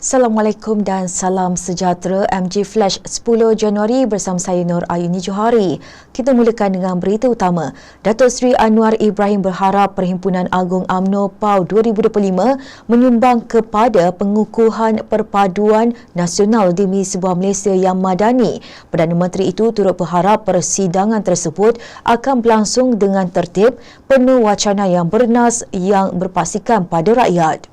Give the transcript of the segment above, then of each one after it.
Assalamualaikum dan salam sejahtera MG Flash 10 Januari bersama saya Nur Ayuni Johari. Kita mulakan dengan berita utama. Datuk Seri Anwar Ibrahim berharap Perhimpunan Agung AMNO PAU 2025 menyumbang kepada pengukuhan perpaduan nasional demi sebuah Malaysia yang madani. Perdana Menteri itu turut berharap persidangan tersebut akan berlangsung dengan tertib penuh wacana yang bernas yang berpaksikan pada rakyat.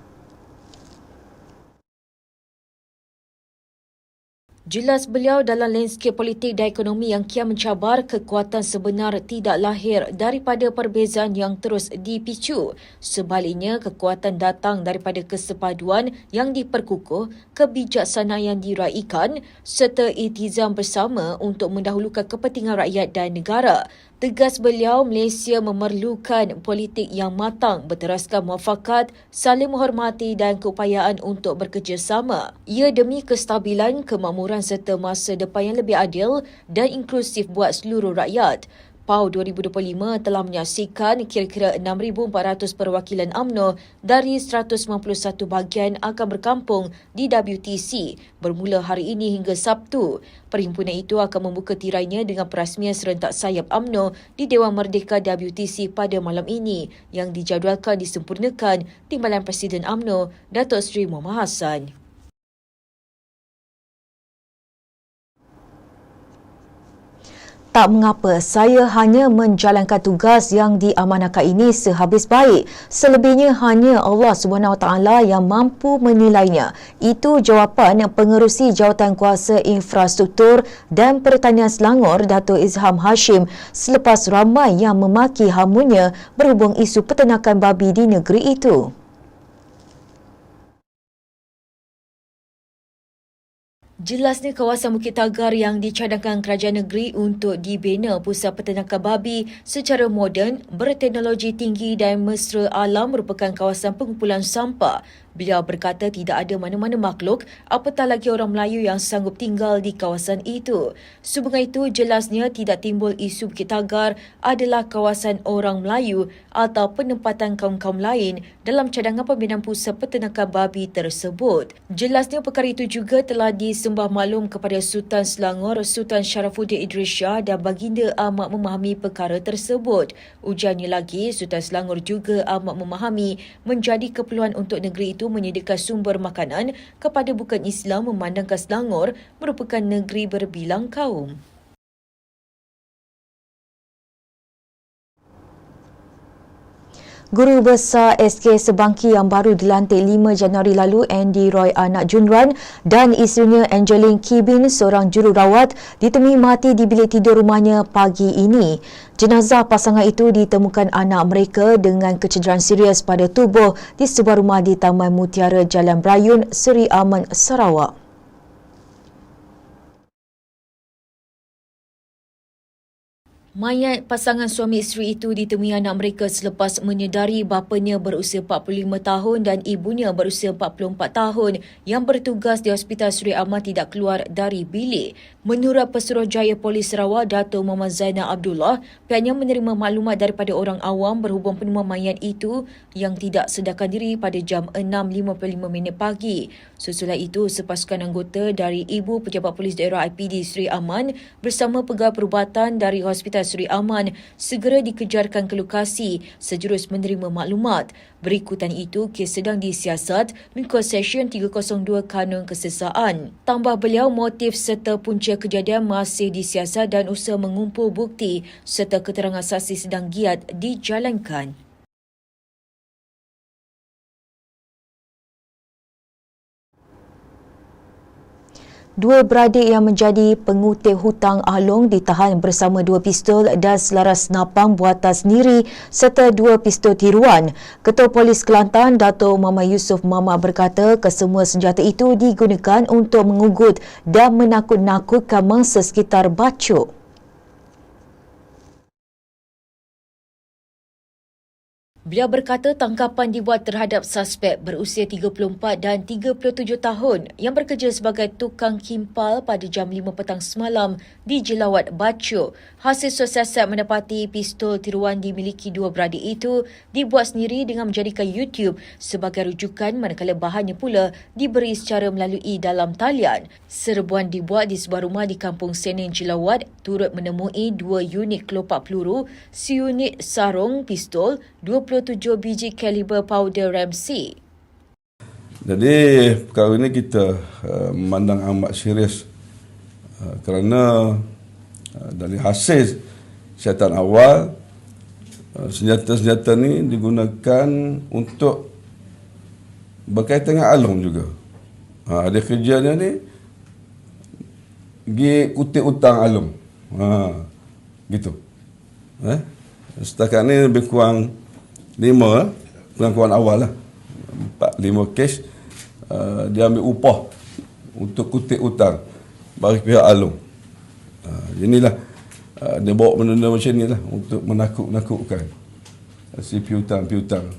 Jelas beliau dalam landscape politik dan ekonomi yang kian mencabar, kekuatan sebenar tidak lahir daripada perbezaan yang terus dipicu. Sebaliknya, kekuatan datang daripada kesepaduan yang diperkukuh, kebijaksanaan yang diraikan serta itizam bersama untuk mendahulukan kepentingan rakyat dan negara. Tegas beliau, Malaysia memerlukan politik yang matang berteraskan muafakat, saling menghormati dan keupayaan untuk bekerjasama. Ia demi kestabilan, kemakmuran serta masa depan yang lebih adil dan inklusif buat seluruh rakyat. PAU 2025 telah menyaksikan kira-kira 6,400 perwakilan AMNO dari 191 bahagian akan berkampung di WTC bermula hari ini hingga Sabtu. Perhimpunan itu akan membuka tirainya dengan perasmian serentak sayap AMNO di Dewan Merdeka WTC pada malam ini yang dijadualkan disempurnakan Timbalan Presiden AMNO Datuk Seri Muhammad Hassan. Tak mengapa, saya hanya menjalankan tugas yang diamanahkan ini sehabis baik. Selebihnya hanya Allah SWT yang mampu menilainya. Itu jawapan pengerusi jawatan kuasa infrastruktur dan pertanian Selangor, Dato' Izham Hashim selepas ramai yang memaki hamunya berhubung isu peternakan babi di negeri itu. Jelasnya kawasan Bukit Tagar yang dicadangkan kerajaan negeri untuk dibina pusat peternakan babi secara moden, berteknologi tinggi dan mesra alam merupakan kawasan pengumpulan sampah Beliau berkata tidak ada mana-mana makhluk apatah lagi orang Melayu yang sanggup tinggal di kawasan itu. Sehubungan itu, jelasnya tidak timbul isu Bukit Tagar adalah kawasan orang Melayu atau penempatan kaum-kaum lain dalam cadangan pembinaan pusat peternakan babi tersebut. Jelasnya perkara itu juga telah disembah maklum kepada Sultan Selangor, Sultan Sharafuddin Idris Shah dan baginda amat memahami perkara tersebut. Ujarnya lagi, Sultan Selangor juga amat memahami menjadi keperluan untuk negeri itu menyediakan sumber makanan kepada bukan Islam memandangkan Selangor merupakan negeri berbilang kaum. Guru Besar SK Sebangki yang baru dilantik 5 Januari lalu, Andy Roy anak Junran dan isterinya Angeline Kibin, seorang jururawat, ditemui mati di bilik tidur rumahnya pagi ini. Jenazah pasangan itu ditemukan anak mereka dengan kecederaan serius pada tubuh di sebuah rumah di Taman Mutiara Jalan Brayun, Seri Aman, Sarawak. Mayat pasangan suami isteri itu ditemui anak mereka selepas menyedari bapanya berusia 45 tahun dan ibunya berusia 44 tahun yang bertugas di Hospital Sri Ahmad tidak keluar dari bilik. Menurut Pesuruhjaya Polis Sarawak, Dato' Muhammad Zainal Abdullah, pihaknya menerima maklumat daripada orang awam berhubung penemuan mayat itu yang tidak sedarkan diri pada jam 6.55 minit pagi. Sesudah itu, sepasukan anggota dari Ibu Pejabat Polis Daerah IPD Sri Aman bersama pegawai perubatan dari Hospital Sri Aman segera dikejarkan ke lokasi sejurus menerima maklumat. Berikutan itu, kes sedang disiasat mengikut Session 302 Kanun Kesesaan. Tambah beliau, motif serta punca kejadian masih disiasat dan usaha mengumpul bukti serta keterangan saksi sedang giat dijalankan. Dua beradik yang menjadi pengutip hutang Ahlong ditahan bersama dua pistol dan selaras napang buatan sendiri serta dua pistol tiruan. Ketua Polis Kelantan, Dato' Mama Yusof Mama berkata kesemua senjata itu digunakan untuk mengugut dan menakut-nakutkan mangsa sekitar Bacok. Beliau berkata tangkapan dibuat terhadap suspek berusia 34 dan 37 tahun yang bekerja sebagai tukang kimpal pada jam 5 petang semalam di Jelawat Bacho. Hasil siasat mendapati pistol tiruan dimiliki dua beradik itu dibuat sendiri dengan menjadikan YouTube sebagai rujukan manakala bahannya pula diberi secara melalui dalam talian. Serbuan dibuat di sebuah rumah di kampung Senen Jelawat turut menemui dua unit kelopak peluru, seunit sarung pistol, 27 biji kaliber powder Ramsey. Jadi perkara ini kita uh, memandang amat serius uh, kerana uh, dari hasil siasatan awal uh, senjata-senjata ni digunakan untuk berkaitan dengan alung juga. Ha, ada kerjanya ni pergi kutip utang alung. Ha, gitu. Eh? Setakat ni lebih kurang lima, pengakuan awal lah. Empat, lima kes uh, dia ambil upah untuk kutip utang bagi pihak alung. Uh, inilah uh, dia bawa benda-benda macam ni lah untuk menakut-nakutkan si piutang-piutang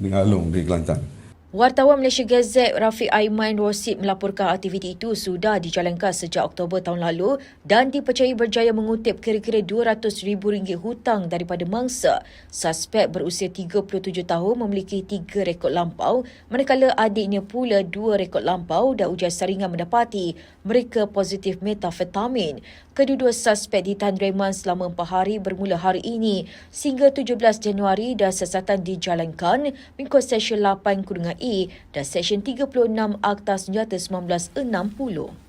dengan alung di Kelantan. Wartawan Malaysia Gazette Rafiq Aiman Rosid melaporkan aktiviti itu sudah dijalankan sejak Oktober tahun lalu dan dipercayai berjaya mengutip kira-kira RM200,000 hutang daripada mangsa. Suspek berusia 37 tahun memiliki tiga rekod lampau manakala adiknya pula dua rekod lampau dan ujian saringan mendapati mereka positif metafetamin. Kedua-dua suspek ditahan reman selama empat hari bermula hari ini sehingga 17 Januari dan siasatan dijalankan mengikut Seksyen 8 Kurungan E dan Seksyen 36 Akta Senjata 1960.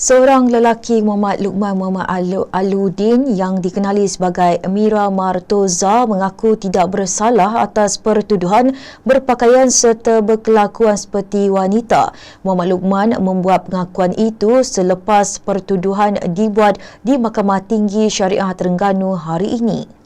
Seorang lelaki Muhammad Lukman Muhammad Alu, Aludin yang dikenali sebagai Mira Martoza mengaku tidak bersalah atas pertuduhan berpakaian serta berkelakuan seperti wanita. Muhammad Lukman membuat pengakuan itu selepas pertuduhan dibuat di Mahkamah Tinggi Syariah Terengganu hari ini.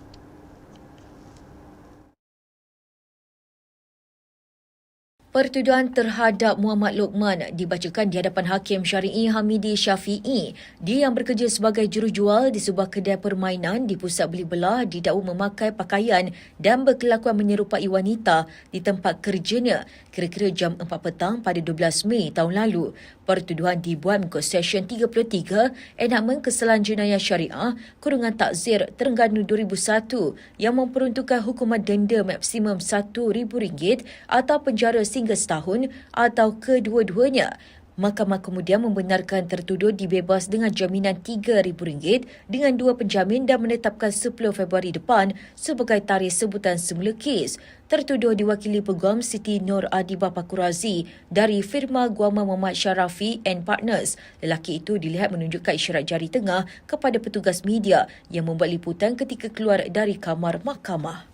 Pertuduhan terhadap Muhammad Lokman dibacakan di hadapan Hakim Syari'i Hamidi Syafi'i. Dia yang bekerja sebagai jurujual di sebuah kedai permainan di pusat beli belah didakwa memakai pakaian dan berkelakuan menyerupai wanita di tempat kerjanya kira-kira jam 4 petang pada 12 Mei tahun lalu. Pertuduhan dibuat mengikut Seksyen 33 Enakmen Kesalahan Jenayah Syariah Kurungan Takzir Terengganu 2001 yang memperuntukkan hukuman denda maksimum RM1,000 atau penjara sehingga setahun atau kedua-duanya. Mahkamah kemudian membenarkan tertuduh dibebas dengan jaminan RM3,000 dengan dua penjamin dan menetapkan 10 Februari depan sebagai tarikh sebutan semula kes. Tertuduh diwakili Peguam Siti Nur Adibah Pakurazi dari firma Guama Muhammad Syarafi and Partners. Lelaki itu dilihat menunjukkan isyarat jari tengah kepada petugas media yang membuat liputan ketika keluar dari kamar mahkamah.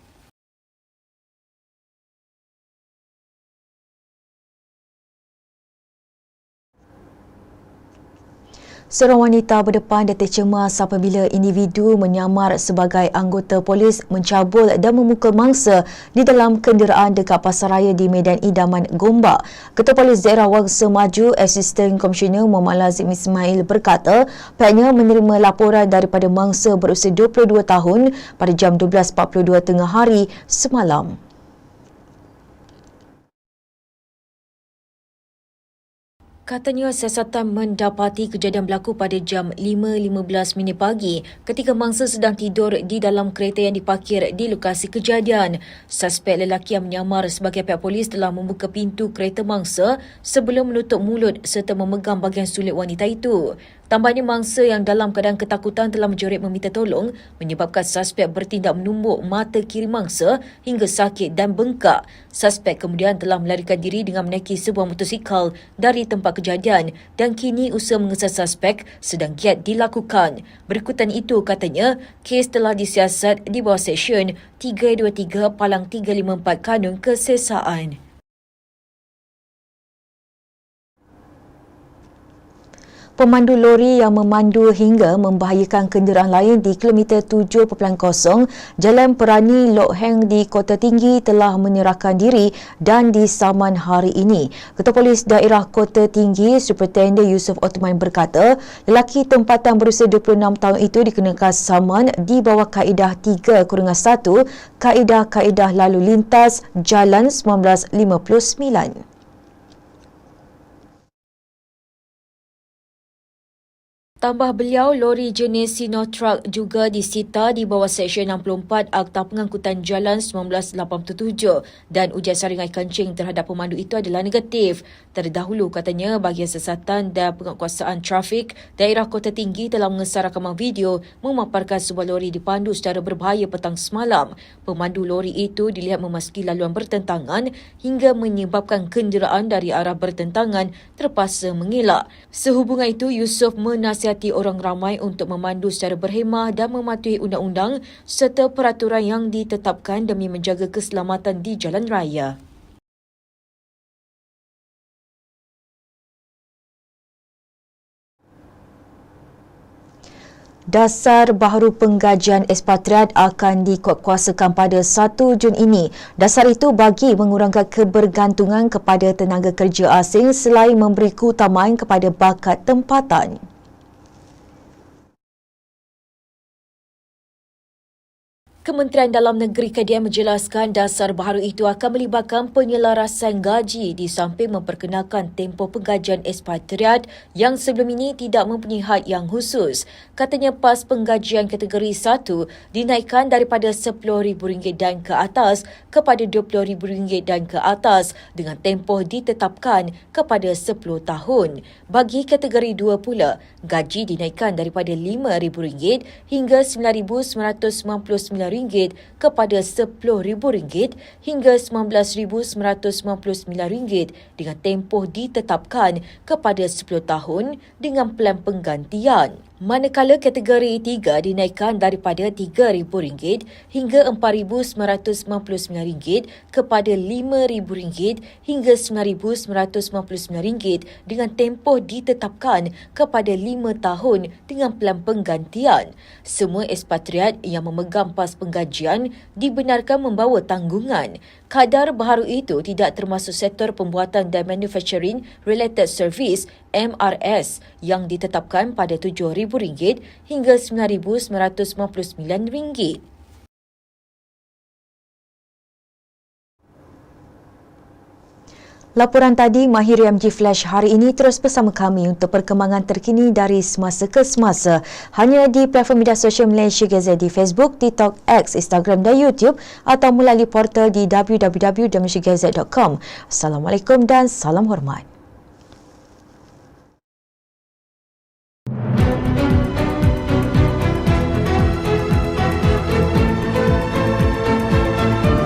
Seorang wanita berdepan detik cemas apabila individu menyamar sebagai anggota polis mencabul dan memukul mangsa di dalam kenderaan dekat pasaraya di Medan Idaman, Gombak. Ketua Polis Daerah Wangsa Maju, Asisten Komisioner Muhammad Lazim Ismail berkata pihaknya menerima laporan daripada mangsa berusia 22 tahun pada jam 12.42 tengah hari semalam. Katanya siasatan mendapati kejadian berlaku pada jam 5.15 minit pagi ketika mangsa sedang tidur di dalam kereta yang diparkir di lokasi kejadian. Suspek lelaki yang menyamar sebagai pihak polis telah membuka pintu kereta mangsa sebelum menutup mulut serta memegang bahagian sulit wanita itu. Tambahnya mangsa yang dalam keadaan ketakutan telah menjerit meminta tolong menyebabkan suspek bertindak menumbuk mata kiri mangsa hingga sakit dan bengkak. Suspek kemudian telah melarikan diri dengan menaiki sebuah motosikal dari tempat kejadian dan kini usaha mengesah suspek sedang giat dilakukan. Berikutan itu katanya, kes telah disiasat di bawah Seksyen 323 Palang 354 Kanun Kesesaan. Pemandu lori yang memandu hingga membahayakan kenderaan lain di kilometer 7.0 Jalan Perani Lok Heng di Kota Tinggi telah menyerahkan diri dan disaman hari ini. Ketua Polis Daerah Kota Tinggi, Superintendent Yusof Ottoman berkata, lelaki tempatan berusia 26 tahun itu dikenakan saman di bawah kaedah 3 kurungan 1 kaedah-kaedah lalu lintas Jalan 1959. Tambah beliau, lori jenis Sinotruck juga disita di bawah Seksyen 64 Akta Pengangkutan Jalan 1987 dan ujian saringan kencing terhadap pemandu itu adalah negatif. Terdahulu katanya bahagian sesatan dan penguatkuasaan trafik daerah Kota Tinggi telah mengesar rakaman video memaparkan sebuah lori dipandu secara berbahaya petang semalam. Pemandu lori itu dilihat memasuki laluan bertentangan hingga menyebabkan kenderaan dari arah bertentangan terpaksa mengelak. Sehubungan itu, Yusof menasihatkan menasihati orang ramai untuk memandu secara berhemah dan mematuhi undang-undang serta peraturan yang ditetapkan demi menjaga keselamatan di jalan raya. Dasar baharu penggajian ekspatriat akan dikuatkuasakan pada 1 Jun ini. Dasar itu bagi mengurangkan kebergantungan kepada tenaga kerja asing selain memberi keutamaan kepada bakat tempatan. Kementerian Dalam Negeri KDM menjelaskan dasar baharu itu akan melibatkan penyelarasan gaji di samping memperkenalkan tempoh penggajian ekspatriat yang sebelum ini tidak mempunyai had yang khusus. Katanya pas penggajian kategori 1 dinaikkan daripada RM10,000 dan ke atas kepada RM20,000 dan ke atas dengan tempoh ditetapkan kepada 10 tahun. Bagi kategori 2 pula, gaji dinaikkan daripada RM5,000 hingga RM9,999 ringgit kepada RM10,000 hingga RM19,999 dengan tempoh ditetapkan kepada 10 tahun dengan pelan penggantian. Manakala kategori 3 dinaikkan daripada RM3,000 hingga RM4,999 kepada RM5,000 hingga RM9,999 dengan tempoh ditetapkan kepada 5 tahun dengan pelan penggantian. Semua ekspatriat yang memegang pas penggajian dibenarkan membawa tanggungan. Kadar baharu itu tidak termasuk sektor pembuatan dan manufacturing related service MRS yang ditetapkan pada RM7,000 hingga RM9,999. Laporan tadi Mahir MG Flash hari ini terus bersama kami untuk perkembangan terkini dari semasa ke semasa hanya di platform media sosial Malaysia Gazette di Facebook, TikTok, X, Instagram dan YouTube atau melalui portal di www.malaysiagazette.com. Assalamualaikum dan salam hormat.